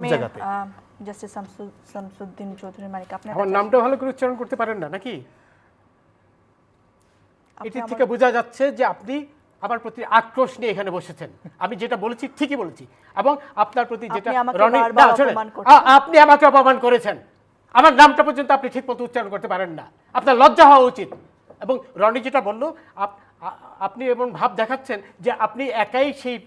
আমি, জায়গাতে? আহ, জাস্টিস শামসু- শামসুদ্দিন চৌধুরী মানিক আপনার আমার নামটা ভালো করে উচ্চারণ করতে পারেন না নাকি? আপনি এটি থেকে বোঝা যাচ্ছে যে আপনি আমার প্রতি আক্রোশ নিয়ে এখানে বসেছেন। আমি যেটা বলেছি ঠিকই বলেছি। এবং আপনার প্রতি যেটা আপনি আমাকে অপমান করেছেন। আমার নামটা পর্যন্ত আপনি ঠিক মতো উচ্চারণ করতে পারেন না। আপনার লজ্জা হওয়া উচিত। এবং রনি যেটা বলল আপনি এমন ভাব দেখাচ্ছেন যে আপনি একাই সেই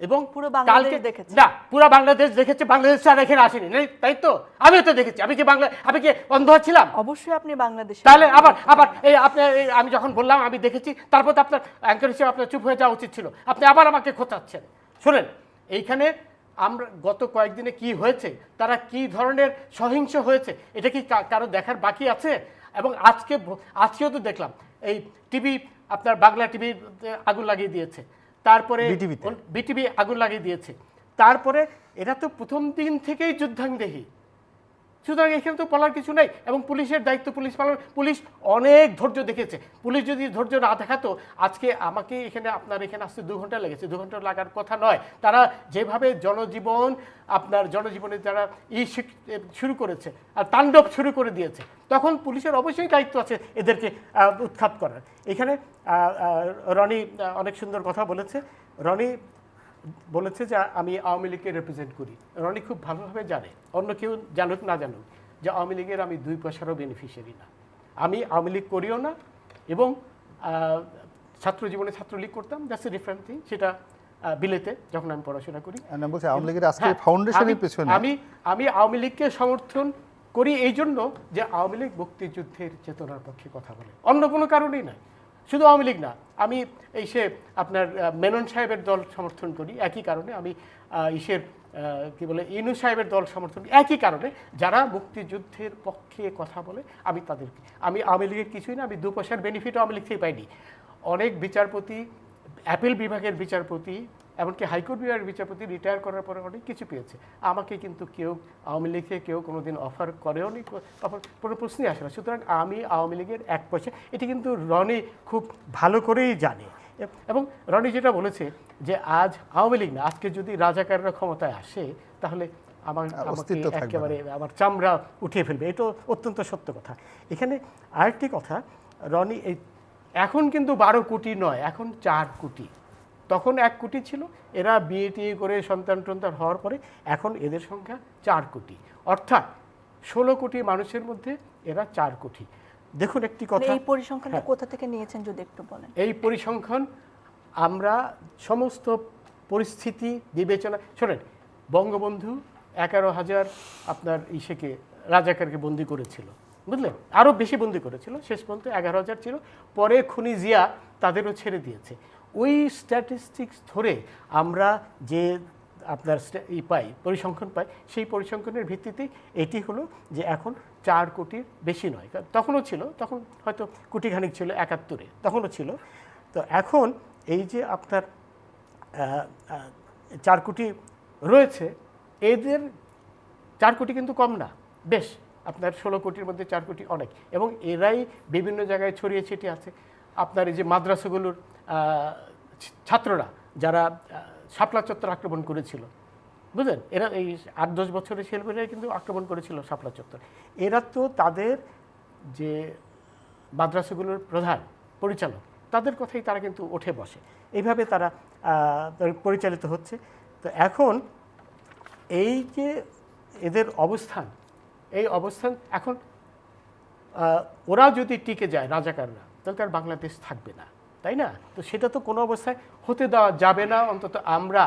এবং পুরো বাংলাদেশ দেখেছে। না পুরো বাংলাদেশ দেখেছে বাংলাদেশ আর এখানে আসেনি। তাই তো? আমিও তো দেখেছি। আমি কি বাংলা আমি কি অন্ধ ছিলাম? অবশ্যই আপনি বাংলাদেশ তাহলে আবার আবার এই আপনি আমি যখন বললাম আমি দেখেছি তারপর তো আপনার অ্যাঙ্কার হিসেবে আপনার চুপ হয়ে যাওয়া উচিত ছিল। আপনি আবার আমাকে খোঁচাচ্ছেন। শুনেন এইখানে আমরা গত কয়েকদিনে কি হয়েছে তারা কি ধরনের সহিংস হয়েছে এটা কি কারও দেখার বাকি আছে? এবং আজকে আজকেও তো দেখলাম এই টিভি আপনার বাংলা টিভি আগুন লাগিয়ে দিয়েছে। তারপরে। বিটিভি আগুন লাগিয়ে দিয়েছে তারপরে এরা তো প্রথম দিন থেকেই যুদ্ধাংদেহী সুতরাং এখানে তো বলার কিছু নাই এবং পুলিশের দায়িত্ব পুলিশ পালন পুলিশ অনেক ধৈর্য দেখেছে পুলিশ যদি ধৈর্য না দেখাতো, আজকে আমাকে এখানে আপনার এখানে আসতে দু ঘণ্টা লেগেছে। দু ঘণ্টা লাগার কথা নয়। তারা যেভাবে জনজীবন, আপনার জনজীবনে যারা ই শুরু করেছে আর তাণ্ডব শুরু করে দিয়েছে, তখন পুলিশের অবশ্যই দায়িত্ব আছে এদেরকে উৎখাত করার। এখানে রনি অনেক সুন্দর কথা বলেছে। রনি বলেছে যে আমি আওয়ামী লীগকে রিপ্রেজেন্ট করি। রনি খুব ভালোভাবে জানে অন্য কেউ জানুক না জানুক যে আওয়ামী লীগের আমি দুই পয়সারও বেনিফিশিয়ারি না। আমি আওয়ামী লীগ করিও না এবং ছাত্র জীবনে ছাত্রলীগ করতাম দ্যাটস এ ডিফারেন্ট থিং সেটা বিলেতে যখন আমি পড়াশোনা করি। বলছি আওয়ামী লীগের আজকে হ্যাঁ, ফাউন্ডেশনের আমি- পেছনে। আমি আমি আওয়ামী লীগকে সমর্থন করি এই জন্য যে আওয়ামী লীগ মুক্তিযুদ্ধের চেতনার পক্ষে কথা বলে। অন্য কোনো কারণেই নয়। শুধু আওয়ামী লীগ না, আমি এই সে আপনার মেনন সাহেবের দল সমর্থন করি, একই কারণে আমি ইসের কি বলে, ইনু সাহেবের দল সমর্থন একই কারণে যারা মুক্তিযুদ্ধের পক্ষে কথা বলে, আমি তাদেরকে, আমি আওয়ামী লীগের কিছুই না, আমি দু পয়সার বেনিফিটও আওয়ামী লীগ থেকে পাইনি। অনেক বিচারপতি, অ্যাপিল বিভাগের বিচারপতি এমনকি হাইকোর্ট বিভাগের বিচারপতি রিটায়ার করার পরে অনেক কিছু পেয়েছে। আমাকে কিন্তু কেউ আওয়ামী লীগে কেউ কোনোদিন অফার করেও নি অফার কোনো প্রশ্নই আসে না। সুতরাং আমি আওয়ামী লীগের এক পয়সা এটি কিন্তু রনি খুব ভালো করেই জানে। এবং রনি যেটা বলেছে যে আজ আওয়ামী লীগ না আজকে যদি রাজাকাররা ক্ষমতায় আসে তাহলে আমার অস্তিত্ব একেবারে আমার চামড়া উঠিয়ে ফেলবে। এটা অত্যন্ত সত্য কথা। এখানে আরেকটি কথা রনি এই এখন কিন্তু বারো কোটি নয় এখন চার কোটি। তখন এক কোটি ছিল। এরা বিয়ে টিয়ে করে সন্তান টন্তান হওয়ার পরে এখন এদের সংখ্যা চার কোটি। অর্থাৎ ষোলো কোটি মানুষের মধ্যে এরা চার কোটি। দেখুন একটি মানে কথা এই পরিসংখ্যানটা হ্যাঁ। কোথা থেকে নিয়েছেন যদি একটু বলেন? এই পরিসংখ্যান আমরা সমস্ত পরিস্থিতি বিবেচনা শোনেন বঙ্গবন্ধু এগারো হাজার আপনার ইসেকে রাজাকারকে বন্দি করেছিল। বুঝলেন? আরও বেশি বন্দি করেছিল। শেষ পর্যন্ত এগারো হাজার ছিল। পরে খুনি জিয়া তাদেরও ছেড়ে দিয়েছে। ওই স্ট্যাটিস্টিক্স ধরে আমরা যে আপনার ই পাই, পরিসংখ্যান পাই, সেই পরিসংখ্যানের ভিত্তিতে এটি হলো যে এখন চার কোটির বেশি নয়। তখনও ছিল, তখন হয়তো কোটিখানিক ছিল, একাত্তরে, তখনও ছিল। তো এখন এই যে আপনার চার কোটি রয়েছে, এদের চার কোটি কিন্তু কম না, বেশ, আপনার ষোলো কোটির মধ্যে চার কোটি অনেক। এবং এরাই বিভিন্ন জায়গায় ছড়িয়ে ছিটিয়ে আছে। আপনার এই যে মাদ্রাসাগুলোর ছাত্ররা যারা শাপলা চত্বর আক্রমণ করেছিল, বুঝলেন? এরা এই আট, দশ বছরের ছেলেমেয়েরাই কিন্তু আক্রমণ করেছিল শাপলা চত্বর। এরা তো তাদের যে মাদ্রাসাগুলোর প্রধান, পরিচালক, তাদের কথাই তারা কিন্তু উঠে বসে। এইভাবে তারা পরিচালিত হচ্ছে। তো এখন এই যে এদের অবস্থান, এই অবস্থান এখন ওরা যদি টিকে যায় রাজাকাররা, তাহলে তার বাংলাদেশ থাকবে না। তাই না? তো সেটা তো কোনো অবস্থায় হতে দেওয়া যাবে না। অন্তত আমরা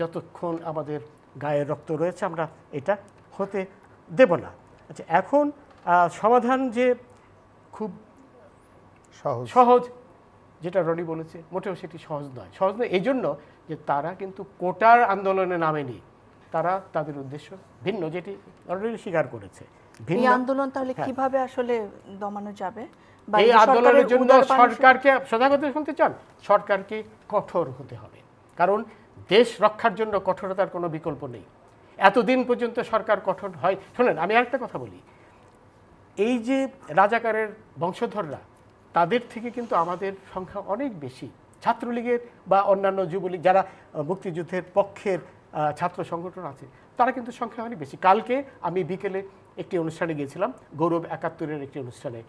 যতক্ষণ আমাদের গায়ের রক্ত রয়েছে আমরা এটা হতে দেব না। আচ্ছা এখন সমাধান যে খুব সহজ। সহজ যেটা রনি বলেছে মোটেও সেটি সহজ নয়। সহজ নয় এই জন্য যে তারা কিন্তু কোটার আন্দোলনে নামেনি। তারা তাদের উদ্দেশ্য ভিন্ন যেটি অলরেডি স্বীকার করেছে। এই ভিন্ন আন্দোলন তাহলে হ্যাঁ। কীভাবে আসলে দমানো যাবে? এই আন্দোলনের জন্য সরকারকে সজাগতা শুনতে চান? সরকারকে কঠোর হতে হবে। কারণ দেশ রক্ষার জন্য কঠোরতার কোনো বিকল্প নেই। এতদিন পর্যন্ত সরকার কঠোর হয় শোনেন আমি একটা কথা বলি। এই যে রাজাকারের বংশধররা তাদের থেকে কিন্তু আমাদের সংখ্যা অনেক বেশি। ছাত্রলীগের বা অন্যান্য যুবলীগ যারা মুক্তিযুদ্ধের পক্ষের ছাত্র সংগঠন আছে তারা কিন্তু সংখ্যা অনেক বেশি। কালকে আমি বিকেলে একটি অনুষ্ঠানে গিয়েছিলাম, গৌরব একাত্তরের একটি অনুষ্ঠানে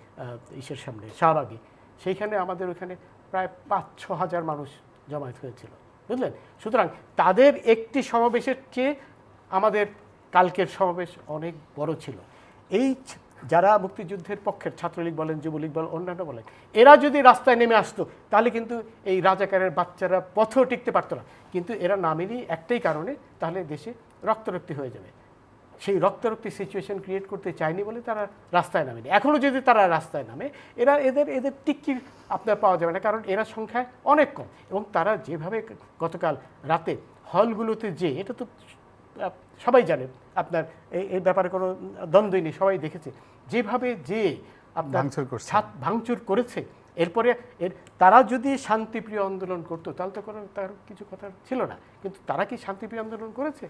ইসের সামনে, শাহবাগে। সেইখানে আমাদের ওখানে প্রায় পাঁচ, ছ হাজার মানুষ জমায়েত হয়েছিল, বুঝলেন? সুতরাং তাদের একটি সমাবেশের চেয়ে আমাদের কালকের সমাবেশ অনেক বড় ছিল। এই যারা মুক্তিযুদ্ধের পক্ষের ছাত্রলীগ বলেন, যুবলীগ বলেন, অন্যান্য বলেন, এরা যদি রাস্তায় নেমে আসতো, তাহলে কিন্তু এই রাজাকারের বাচ্চারা পথেও টিকতে পারতো না। কিন্তু এরা নামেনি একটাই কারণে, তাহলে দেশে রক্তরক্তি হয়ে যাবে। সেই রক্তারক্তি সিচুয়েশন ক্রিয়েট করতে চায়নি বলে তারা রাস্তায় নামেনি। এখনও যদি তারা রাস্তায় নামে এরা এদের এদের টিক্কি আপনার পাওয়া যাবে না কারণ এরা সংখ্যায় অনেক কম এবং তারা যেভাবে গতকাল রাতে হলগুলোতে যে এটা তো সবাই জানে আপনার এই- ব্যাপারে কোনো দ্বন্দ্বই নেই সবাই দেখেছে। যেভাবে যে আপনার ভাঙচুর করছে। ছাদ ভাঙচুর করেছে এরপরে এর তারা যদি শান্তিপ্রিয় আন্দোলন করতো তাহলে তো কোনো তার কিছু কথা ছিল না। কিন্তু তারা কি শান্তিপ্রিয় আন্দোলন করেছে?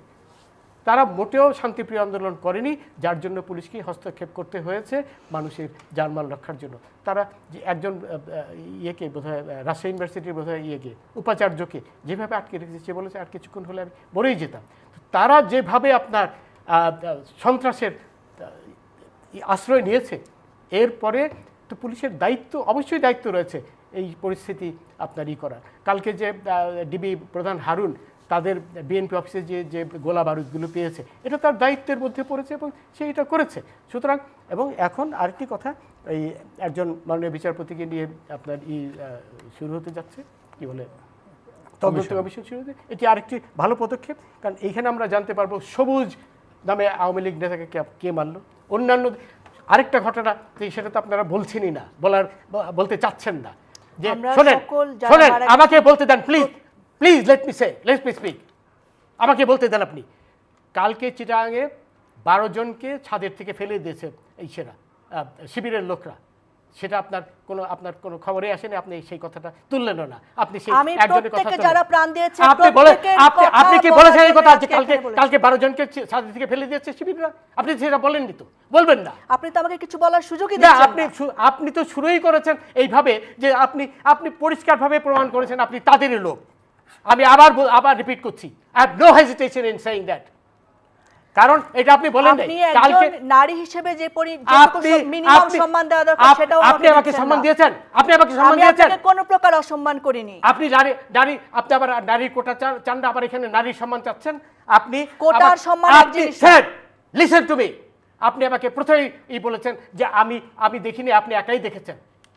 তারা মোটেও শান্তিপ্রিয় আন্দোলন করেনি, যার জন্য পুলিশকে হস্তক্ষেপ করতে হয়েছে মানুষের জানমাল রক্ষার জন্য। তারা যে একজন ইয়েকে বোধহয় রাজশাহী ইউনিভার্সিটির বোধহয় ইয়েকে, উপাচার্যকে যেভাবে আটকে রেখেছে, সে বলেছে, আর কিছুক্ষণ হলে আমি মরেই যেতাম। তারা যেভাবে আপনার সন্ত্রাসের আশ্রয় নিয়েছে, এরপরে তো পুলিশের দায়িত্ব, অবশ্যই দায়িত্ব রয়েছে এই পরিস্থিতি আপনার ই করার। কালকে যে ডিবি প্রধান হারুন তাদের বিএনপি অফিসে যে যে গোলা বারুদগুলো পেয়েছে এটা তার দায়িত্বের মধ্যে পড়েছে এবং সে এটা করেছে। সুতরাং এবং এখন আরেকটি কথা এই একজন মাননীয় বিচারপতিকে নিয়ে আপনার ই শুরু হতে যাচ্ছে কি বলে তদন্ত কমিশন। শুরু হতে এটি আরেকটি ভালো পদক্ষেপ কারণ এইখানে আমরা জানতে পারব সবুজ নামে আওয়ামী লীগ নেতাকে কে- কে মারলো। অন্যান্য আরেকটা ঘটনা যে সেটা তো আপনারা বলছেনই না বলার বলতে চাচ্ছেন না। যে শোনেন শোনেন আমাকে বলতে দেন please. Please let me say let me speak আমাকে বলতে দেন আপনি। কালকে চিটাঙে বারো জনকে ছাদের থেকে ফেলে দিয়েছে এই সেরা শিবিরের লোকরা। সেটা আপনার কোনো আপনার কোনো খবরে আসেনি আপনি সেই কথাটা তুললেনও না। আপনি সেই একজনের কথা যারা প্রাণ দিয়েছে আপনি বলে আপনি আপনি কি বলেছেন এই কথা? যে কালকে কালকে বারো জনকে ছি- ছাদের থেকে ফেলে দিয়েছে শিবিররা? আপনি সেটা বলেননি তো। বলবেন না। আপনি তো আমাকে কিছু বলার সুযোগই দিচ্ছেন আপনি না। শু- আপনি তো শুরুই করেছেন এইভাবে যে আপনি আপনি পরিষ্কারভাবে প্রমাণ করেছেন আপনি তাদেরই লোক। আমি আবার আবার রিপিট করছি। I have no hesitation in saying that কারণ এটা আপনি বলেন নাই। কালকে নারী হিসেবে যে মিনিমাম সম্মান দেওয়া দরকার সেটাও আপনি আমাকে সম্মান দিয়েছেন? আপনি আমাকে সম্মান দিয়েছেন? আপনাকে কোনো প্রকার অসম্মান করিনি। আপনি নারী নারী আপনি আবার নারীর কোটা চান- আবার এখানে নারীর সম্মান চাচ্ছেন। আপনি কোটার সম্মান আপনি জিনিস স্যার লিসেন টু মি আপনি আমাকে প্রথমেই বলেছেন যে আমি আমি দেখিনি আপনি একাই দেখেছেন।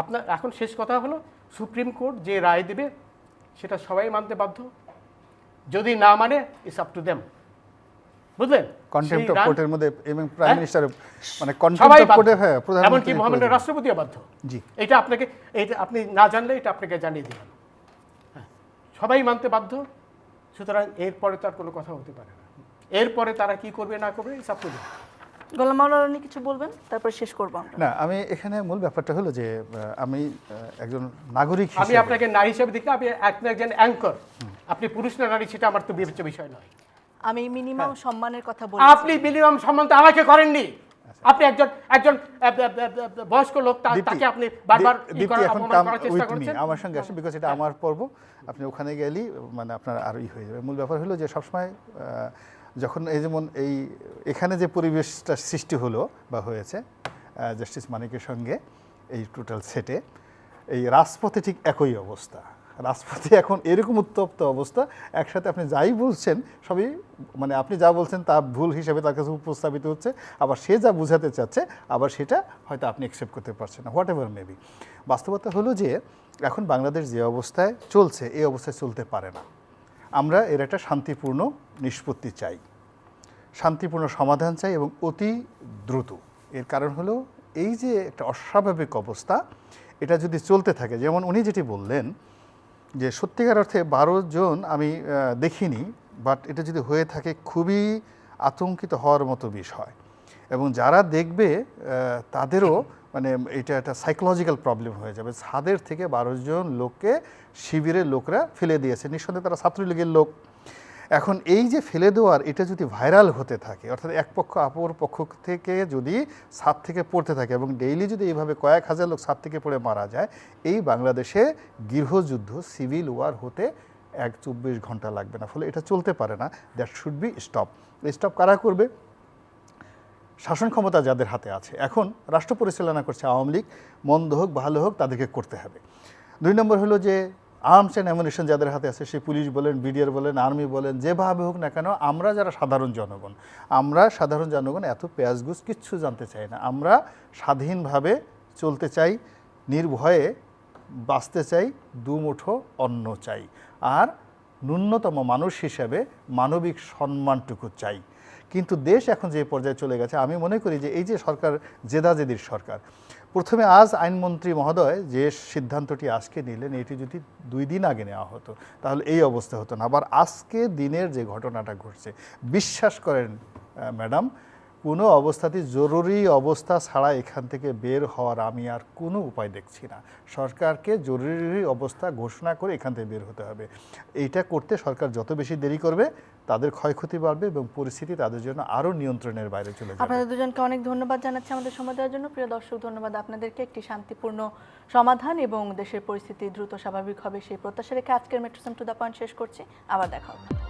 আপনার এখন শেষ কথা হলো সুপ্রিম কোর্ট যে রায় দেবে সেটা সবাই মানতে বাধ্য। যদি না মানে ইটস আপ টু দেম বুঝলেন? কন্টেম্প্ট অফ কোর্টের মধ্যে এবং প্রাইম? মিনিস্টার মানে কন্টেম্প্ট অফ কোর্টে হ্যাঁ এমনকি প্রধানমন্ত্রী মহামান্য প্রয়োজন। রাষ্ট্রপতিও বাধ্য। জি। এটা আপনাকে এটা আপনি না জানলে এটা আপনাকে জানিয়ে দিলাম। হ্যাঁ সবাই মানতে বাধ্য। সুতরাং এরপরে তার কোনো কথা হতে পারে না। এরপরে তারা কি করবে না করবে it's up to them Golam Maulana কিছু বলবেন? তারপর শেষ করব আমরা। না আমি এখানে মূল ব্যাপারটা হলো যে আমি একজন নাগরিক আমি আপনাকে নারী হিসেবে দেখি আপনি একজন অ্যাঙ্কর আপনি পুরুষ না নারী সেটা আমার তো বিবেচ্য বিষয় নয়। আমি মিনিমাম সম্মানের কথা বলি আপনি মিনিমাম সম্মান তো আমাকে করেননি। আপনি একজন একজন বয়স্ক লোক তাকে আপনি বারবার দীপ্তি এখন কাম চেষ্টা উইথ মি আমার সঙ্গে আসেন বিকজ এটা আমার পর্ব। আপনি ওখানে গেলেই মানে আপনার আরোই হয়ে যাবে। মূল ব্যাপার হলো যে সবসময় যখন এই যেমন এই, এখানে যে পরিবেশটা সৃষ্টি হলো বা হয়েছে জাস্টিস মানিকের সঙ্গে এই টোটাল সেটে এই রাজপথে ঠিক একই অবস্থা। রাজপথে এখন এরকম উত্তপ্ত অবস্থা, একসাথে আপনি যাই বলছেন, সবই মানে আপনি যা বলছেন তা ভুল হিসেবে তার কাছে উপস্থাপিত হচ্ছে, আবার সে যা বোঝাতে চাচ্ছে, আবার সেটা হয়তো আপনি অ্যাকসেপ্ট করতে পারছেন না হোয়াট এভার মেবি বাস্তবতা হলো যে, এখন বাংলাদেশ যে অবস্থায় চলছে, এই অবস্থায় চলতে পারে না। আমরা এর একটা শান্তিপূর্ণ নিষ্পত্তি চাই। শান্তিপূর্ণ সমাধান চাই এবং অতি দ্রুত। এর কারণ হলো এই যে একটা অস্বাভাবিক অবস্থা, এটা যদি চলতে থাকে, যেমন উনি যেটি বললেন যে সত্যিকার অর্থে বারো জন আমি দেখিনি বাট এটা যদি হয়ে থাকে, খুবই আতঙ্কিত হওয়ার মতো বিষয়। এবং যারা দেখবে তাদেরও মানে এটা একটা সাইকোলজিক্যাল প্রবলেম হয়ে যাবে। ছাদের থেকে বারো জন লোককে শিবিরের লোকরা ফেলে দিয়েছে। নিঃসন্দেহে তারা ছাত্রলীগের লোক। এখন এই যে ফেলে দেওয়ার, এটা যদি ভাইরাল হতে থাকে, অর্থাৎ এক পক্ষ অপর পক্ষ থেকে যদি ছাদ থেকে পড়তে থাকে এবং ডেইলি যদি এইভাবে কয়েক হাজার লোক ছাদ থেকে পড়ে মারা যায়, এই বাংলাদেশে গৃহযুদ্ধ সিভিল ওয়ার হতে এক চব্বিশ ঘণ্টা লাগবে না। ফলে এটা চলতে পারে না। That should be stop stop কারা করবে? শাসন ক্ষমতা যাদের হাতে আছে। এখন রাষ্ট্র পরিচালনা করছে আওয়ামী লীগ, মন্দ হোক, ভালো হোক, তাদেরকে করতে হবে। দুই নম্বর হলো যে আর্মস অ্যান্ড অ্যামুনিশন যাদের হাতে আছে সে পুলিশ বলেন বিডিআর বলেন আর্মি বলেন, যেভাবে হোক না কেন, আমরা যারা সাধারণ জনগণ, আমরা সাধারণ জনগণ এত পেঁয়াজগুজ কিচ্ছু জানতে চাই না। আমরা স্বাধীনভাবে চলতে চাই, নির্ভয়ে বাঁচতে চাই, দুমুঠো অন্ন চাই। আর ন্যূনতম মানুষ হিসেবে মানবিক সম্মানটুকু চাই। কিন্তু দেশ এখন যে পর্যায়ে চলে গেছে, আমি মনে করি যে এই যে সরকার, জেদাজেদির সরকার, প্রথমে আজ আইনমন্ত্রী মহোদয় যে সিদ্ধান্তটি আজকে নিলেন, এটি যদি দুই দিন আগে নেওয়া হতো, তাহলে এই অবস্থা হতো না। আবার আজকে দিনের যে ঘটনাটা ঘটছে, বিশ্বাস করেন ম্যাডাম কোনো অবস্থাতেই জরুরি অবস্থা ছাড়া এখান থেকে বের হওয়ার আমি আর কোনো উপায় দেখছি না। সরকারকে জরুরি অবস্থা ঘোষণা করে এখান থেকে বের হতে হবে। এইটা করতে সরকার যত বেশি দেরি করবে, তাদের ক্ষয়ক্ষতি বাড়বে এবং পরিস্থিতি তাদের জন্য আরও নিয়ন্ত্রণের বাইরে চলে যাবে। আপনাদের দুজনকে অনেক ধন্যবাদ জানাচ্ছি আমাদের সময় দেওয়ার জন্য। প্রিয় দর্শক, ধন্যবাদ আপনাদেরকে। একটি শান্তিপূর্ণ সমাধান এবং দেশের পরিস্থিতি দ্রুত স্বাভাবিক হবে সেই প্রত্যাশা রেখে আজকের মেট্রোসাম টু দ্য পয়েন্ট শেষ করছি। আবার দেখা হবে।